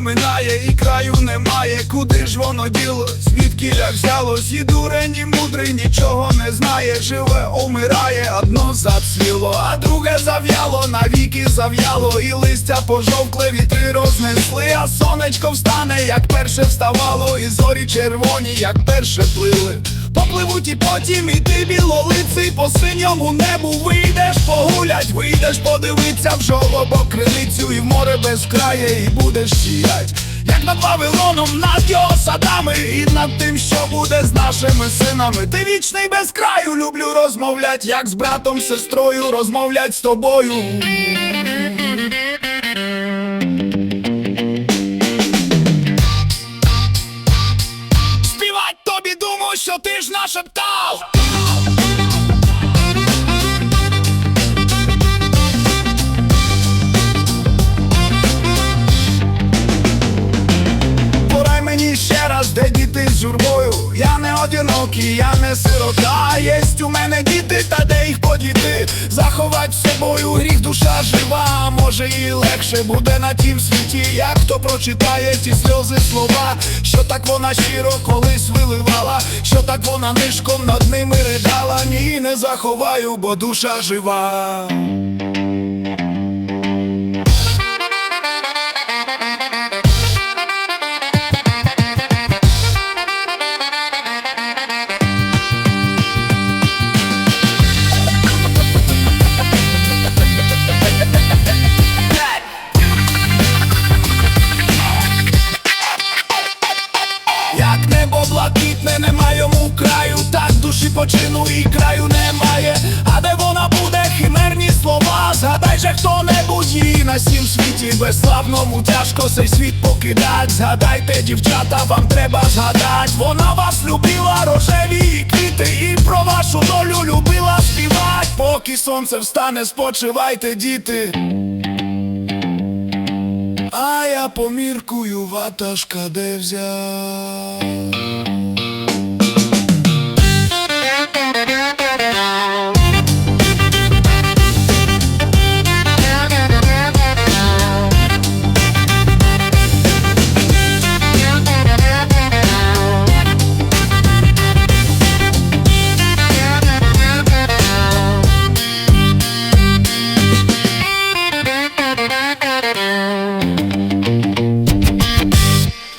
минає і краю немає, куди ж воно ділось, звідкіля взялось, і дурень, і мудрий нічого не знає, живе, умирає, одно зацвіло, а друге зав'яло, навіки зав'яло, і листя пожовкле, вітри рознесли, а сонечко встане, як перше вставало, і зорі червоні, як перше плили. Попливуть і потім іти білолиций по синьому небу вийдеш погулять, вийдеш подивиться в жолобок криницю і в море безкрає, і будеш сіять. Як над Вавилоном, над його садами І над тим, що буде з нашими синами Ти вічний без краю, люблю розмовлять, як з братом, сестрою розмовлять з тобою. Думаю, що ти ж нашептав. Порай мені ще раз, де діти з журбою Я не одинокий, я не сирота. Єсть у мене діти, та де їх подіти Собою гріх, душа жива. Може і легше буде на тім світі Як хто прочитає ці сльози слова. Що так вона щиро колись виливала Що так вона нишком над ними ридала. Ні, не заховаю, бо душа жива небо блакитне, нема йому краю, так душі почину і краю немає. А де вона буде, химерні слова, згадай же хто-небудь її на сім світі безславному тяжко цей світ покидать. Згадайте, дівчата, вам треба згадать. Вона вас любила, рожеві її квіти, і про вашу долю любила співать. Поки сонце встане, спочивайте, діти. А я поміркую, ватажка де взяв.